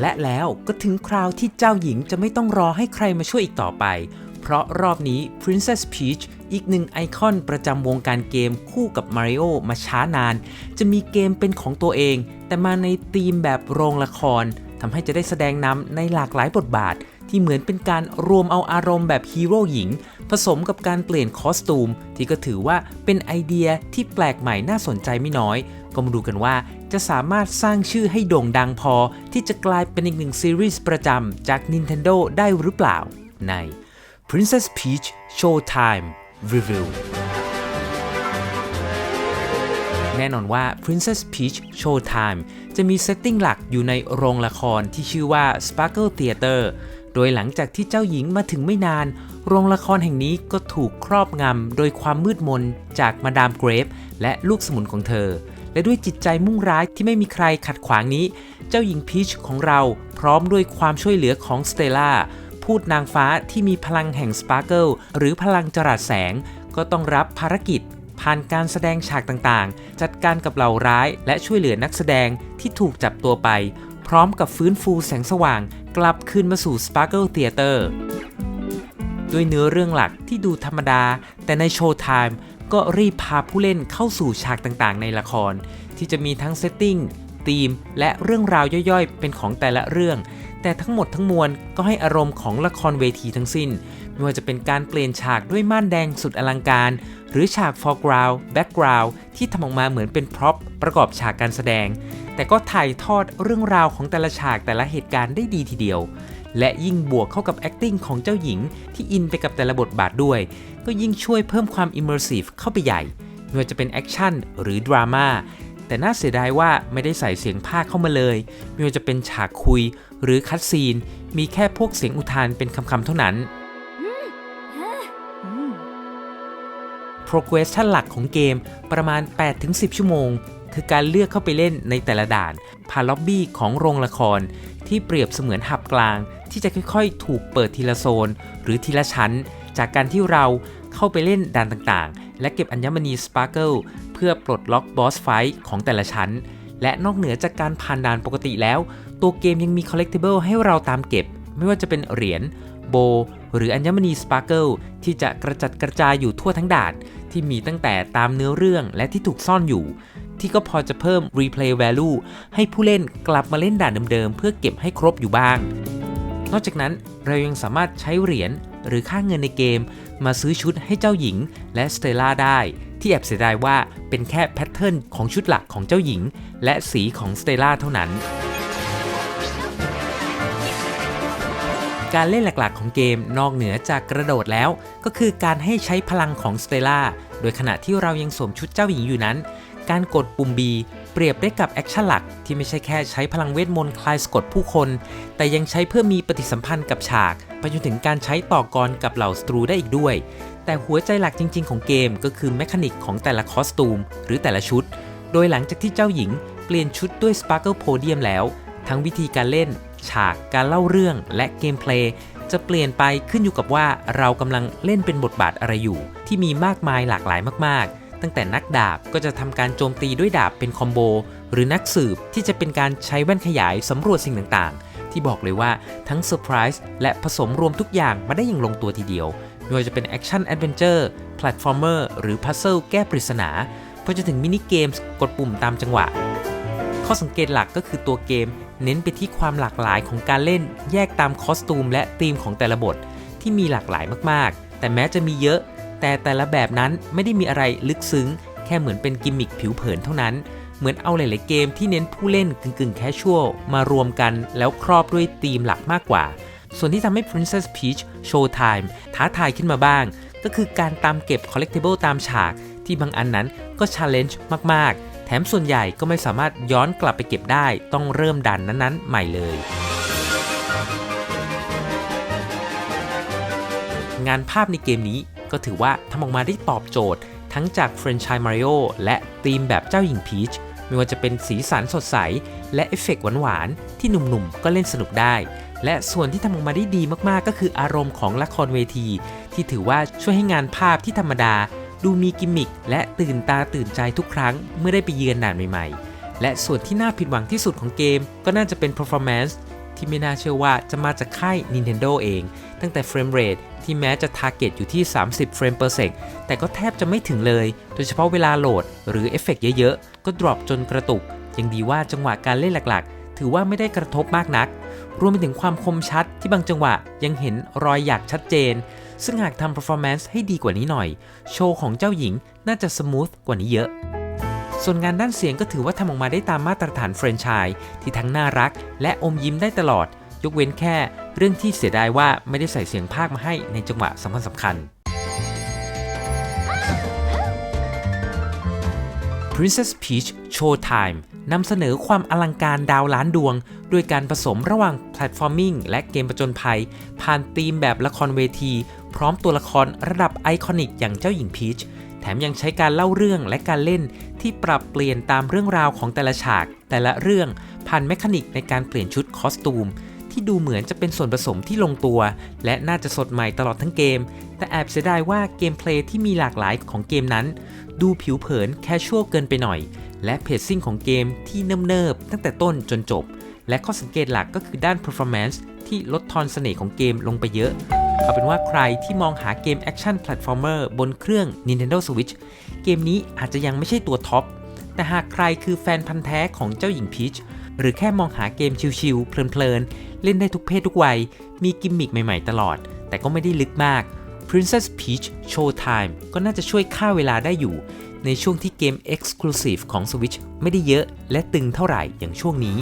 และแล้วก็ถึงคราวที่เจ้าหญิงจะไม่ต้องรอให้ใครมาช่วยอีกต่อไป เพราะรอบนี้ Princess Peach อีกหนึ่งไอคอนประจำวงการเกมคู่กับ Mario มาช้านาน จะมีเกมเป็นของตัวเอง แต่มาในธีมแบบโรงละครทำให้จะได้แสดงนำในหลากหลายบทบาท ที่เหมือนเป็นการรวมเอาอารมณ์แบบฮีโร่หญิง ผสมกับการเปลี่ยนคอสตูม ที่ก็ถือว่าเป็นไอเดียที่แปลกใหม่น่าสนใจไม่น้อย ก็มาดูกันว่า จะสามารถสร้างชื่อให้โด่งดังพอที่จะกลายเป็นอีกหนึ่งซีรีส์ประจำจาก Nintendo ได้หรือเปล่า ใน Princess Peach Showtime Review แน่นอนว่า Princess Peach Showtime จะมีเซตติ้งหลักอยู่ในโรงละครที่ชื่อว่า Sparkle Theater โดยหลังจากที่เจ้าหญิงมาถึงไม่นาน โรงละครแห่งนี้ก็ถูกครอบงำโดยความมืดมนจากมาดามเกรฟและลูกสมุนของเธอ และด้วยจิตใจมุ่งร้ายที่ไม่มีใครขัดขวางนี้ เจ้าหญิงพีชของเราพร้อมด้วยความช่วยเหลือของสเตล่าพูดนางฟ้าที่มีพลังแห่งสปาร์เกิลหรือพลังจราดแสง ก็ต้องรับภารกิจ ผ่านการแสดงฉากต่างๆ จัดการกับเหล่าร้าย และช่วยเหลือนักแสดงที่ถูกจับตัวไป พร้อมกับฟื้นฟูแสงสว่าง กลับคืนมาสู่ Sparkle Theater ด้วยเนื้อเรื่องหลักที่ดูธรรมดา แต่ในโชว์ไทม์ก็รีบพาผู้เล่นเข้าสู่ฉากต่างๆ ในละคร ที่จะมีทั้งเซตติ้งธีมและเรื่องราวย่อยๆ เป็นของแต่ละเรื่อง แต่ทั้งหมดทั้งมวลก็ให้อารมณ์ของละครเวทีทั้งสิ้น ไม่ว่าจะเป็นการเปลี่ยนฉากด้วยม่านแดงสุดอลังการ หรือฉาก foreground background ที่ทำออกมาเหมือนเป็นพร็อพประกอบฉากการแสดง แต่ก็ถ่ายทอดเรื่องราวของแต่ละฉากแต่ละเหตุการณ์ได้ดีทีเดียว และยิ่งบวกเข้ากับ acting ของเจ้าหญิงที่อินไปกับแต่ละบทบาทด้วย ก็ยิ่งช่วยเพิ่มความ immersive เข้าไปใหญ่ไม่ว่าจะเป็นแอคชั่นหรือดราม่า แต่น่าเสียดายว่าไม่ได้ใส่เสียงภาคเข้ามาเลยไม่ว่าจะเป็นฉากคุยหรือคัดซีน มีแค่พวกเสียงอุทานเป็นคำๆเท่านั้น progression หลักของเกมประมาณ 8-10 ชั่วโมง คือการเลือกเข้าไปเล่นในแต่ละด่าน ผ่านล็อบบี้ของโรงละคร ที่เปรียบเสมือนหับกลาง ที่จะค่อยๆ ถูกเปิดทีละโซน หรือทีละชั้น จากการที่เรา เข้าไปเล่นด่านต่างๆ และเก็บอัญมณีสปาร์เกิลเพื่อปลดล็อกบอสไฟท์ของแต่ละชั้น และนอกเหนือจากการผ่านด่านปกติแล้ว ตัวเกมยังมี collectible ให้เราตามเก็บ ไม่ว่าจะเป็นเหรียญโบ หรืออัญมณีสปาร์เกิลที่จะกระจัดกระจายอยู่ทั่วทั้งด่าน ที่มีตั้งแต่ตามเนื้อเรื่องและที่ถูกซ่อนอยู่ ที่ก็พอจะเพิ่ม replay value ให้ผู้เล่นกลับมาเล่นด่านเดิมๆเพื่อเก็บให้ครบอยู่บ้าง นอกจากนั้นเรายังสามารถใช้เหรียญหรือค่าเงินในเกม มาซื้อชุดให้เจ้าหญิงและสเตล่าได้ ที่แอบเสียดายว่าเป็นแค่แพทเทิร์นของชุดหลักของเจ้าหญิง และสีของสเตล่าเท่านั้น การเล่นหลักๆของเกมนอกเหนือจากกระโดดแล้ว ก็คือการให้ใช้พลังของสเตล่าโดยขณะที่เรายังสวมชุดเจ้าหญิงอยู่นั้น การกดปุ่ม B เปรียบได้กับแอคชั่นหลักที่ไม่ใช่แค่ใช้พลังเวทมนต์คลายสะกดผู้คน แต่ยังใช้เพื่อมีปฏิสัมพันธ์กับฉากไปจนถึงการใช้ต่อกรกับเหล่าสตรูได้อีกด้วย แต่หัวใจหลักจริง ๆ ของเกมก็คือแมคานิกของแต่ละคอสตูม หรือแต่ละชุด โดยหลังจากที่เจ้าหญิงเปลี่ยนชุดด้วย Sparkle Podium แล้ว ทั้งวิธีการเล่น ฉากการเล่าเรื่องและเกมเพลย์จะเปลี่ยนไปขึ้นอยู่กับว่าเรากำลังเล่นเป็นบทบาทอะไรอยู่ ที่มีมากมายหลากหลายมากๆ ตั้งแต่นักดาบก็จะทำการโจมตีด้วยดาบเป็นคอมโบ หรือนักสืบที่จะเป็นการใช้แว่นขยายสำรวจสิ่งต่างๆ ที่บอกเลยว่าทั้งเซอร์ไพรส์และผสมรวมทุกอย่างมาได้อย่างลงตัวทีเดียวไม่ว่าจะเป็นแอคชั่นแอดเวนเจอร์แพลตฟอร์มเมอร์หรือพัซเซิลแก้ปริศนาพอจะถึงมินิเกมส์กดปุ่มตามจังหวะ ข้อสังเกตหลักก็คือตัวเกม เน้นไปที่ความหลากหลายของการเล่น แยกตามคอสตูมและธีมของแต่ละบทที่มีหลากหลายมากๆ แต่แม้จะมีเยอะ แต่แต่ละแบบนั้นไม่ได้มีอะไรลึกซึ้ง แค่เหมือนเป็นกิมมิคผิวเผินเท่านั้น เหมือนเอาหลาย ๆ เกมที่เน้นผู้เล่นกึ่งๆ แคชชวลมารวมกันแล้วครอบด้วยธีมหลักมากกว่า ส่วนที่ทำให้ Princess Peach Showtime ท้าทายขึ้นมาบ้าง ก็คือการตามเก็บ collectible ตามฉาก ที่บางอันนั้นก็ challenge มาก ๆ แถมส่วนใหญ่ก็ไม่สามารถย้อนกลับไปเก็บได้ ต้องเริ่มดันนั้น ๆ ใหม่เลยงานภาพในเกมนี้ ก็ถือว่าทำออกมาได้ตอบโจทย์ ทั้งจากเฟรนช i ยมาริโอและธีมแบบเจ้าหญิงพีชไม่ว่าจะเป็นสีสันสดใส และเอฟเฟกต์หวานๆ ที่หนุ่มๆ ก็เล่นสนุกได้ และส่วนที่ทำออกมาได้ดีมากๆ ก็คืออารมณ์ของละครเวที ที่ถือว่าช่วยให้งานภาพที่ธรรมดา ดูมีกิมมิคและตื่นตาตื่นใจทุกครั้ง เมื่อได้ไปเยือนด่านใหม่ๆ และส่วนที่น่าผิดหวังที่สุดของเกม ก็น่าจะเป็น performance ที่ไม่น่าเชื่อว่าจะมาจากค่าย Nintendo เอง ตั้งแต่เฟรมเรทที่แม้จะ target อยู่ที่ 30 เฟรม per sec แต่ก็แทบจะไม่ถึงเลย โดยเฉพาะเวลาโหลด หรือเอฟเฟกต์เยอะๆ ก็ drop จนกระตุก ยังดีว่าจังหวะการเล่นหลักๆ ถือว่าไม่ได้กระทบมากนัก รวมไปถึงความคมชัดที่บางจังหวะยังเห็นรอยหยักชัดเจน ซึ่งหากทำ performance ให้ดีกว่านี้หน่อย โชว์ของเจ้าหญิงน่าจะสมูทกว่านี้เยอะ ส่วนงานด้านเสียงก็ถือว่าทำออกมาได้ตามมาตรฐานแฟรนไชส์ที่ทั้งน่ารัก และอมยิ้มได้ตลอด ยกเว้นแค่เรื่องที่เสียดายว่าไม่ได้ใส่เสียงภาคมาให้ในจังหวะสำคัญสำคัญ Princess Peach Showtime นำเสนอความอลังการดาวล้านดวง ด้วยการผสมระหว่างแพลตฟอร์มิงและเกมประจนภัย ผ่านธีมแบบละครเวที พร้อมตัวละครระดับไอคอนิกอย่างเจ้าหญิงพีช แถมยังใช้การเล่าเรื่องและการเล่นที่ปรับเปลี่ยนตามเรื่องราวของแต่ละฉาก แต่ละเรื่องผ่านแมคานิกในการเปลี่ยนชุดคอสตูม ที่ดูเหมือนจะเป็นส่วนผสมที่ลงตัว และน่าจะสดใหม่ตลอดทั้งเกม แต่แอบเสียดายว่าเกมเพลย์ที่มีหลากหลายของเกมนั้น ดูผิวเผินแคชชวลเกินไปหน่อย และเพจซิ่งของเกมที่เนิบๆตั้งแต่ต้นจนจบ และข้อสังเกตหลักก็คือด้าน performance ที่ลดทอนเสน่ห์ของเกมลงไปเยอะ เอาเป็นว่าใครที่มองหาเกมแอคชั่นแพลตฟอร์เมอร์บนเครื่อง Nintendo Switch เกมนี้อาจจะยังไม่ใช่ตัวท็อป แต่หากใครคือแฟนพันธ์แท้ของเจ้าหญิงพีชหรือแค่มองหาเกมชิลๆเพลินๆ เล่นได้ทุกเพศทุกวัย มีกิมมิคใหม่ๆตลอด แต่ก็ไม่ได้ลึกมาก Princess Peach Showtime ก็น่าจะช่วยฆ่าเวลาได้อยู่ ในช่วงที่เกม Exclusive ของ Switch ไม่ได้เยอะและตึงเท่าไหร่อย่างช่วงนี้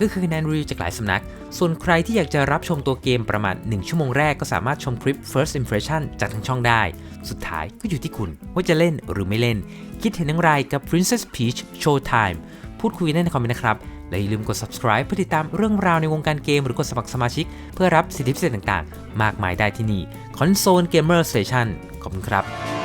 ก็คือคะแนนรีวิวจากหลายสำนัก ส่วนใครที่อยากจะรับชมตัวเกมประมาณ 1 ชั่วโมงแรกก็สามารถชมคลิป First Impression จากทางช่องได้ สุดท้ายก็อยู่ที่คุณ ว่าจะเล่นหรือไม่เล่น คิดเห็นอย่างไรกับ Princess Peach Showtime พูดคุยได้ในคอมเมนต์นะครับ และอย่าลืมกด subscribe เพื่อติดตามเรื่องราวในวงการเกม หรือกดสมัครสมาชิก เพื่อรับสิทธิพิเศษต่างๆ มากมายได้ที่นี่ Console Gamer Station ขอบคุณครับ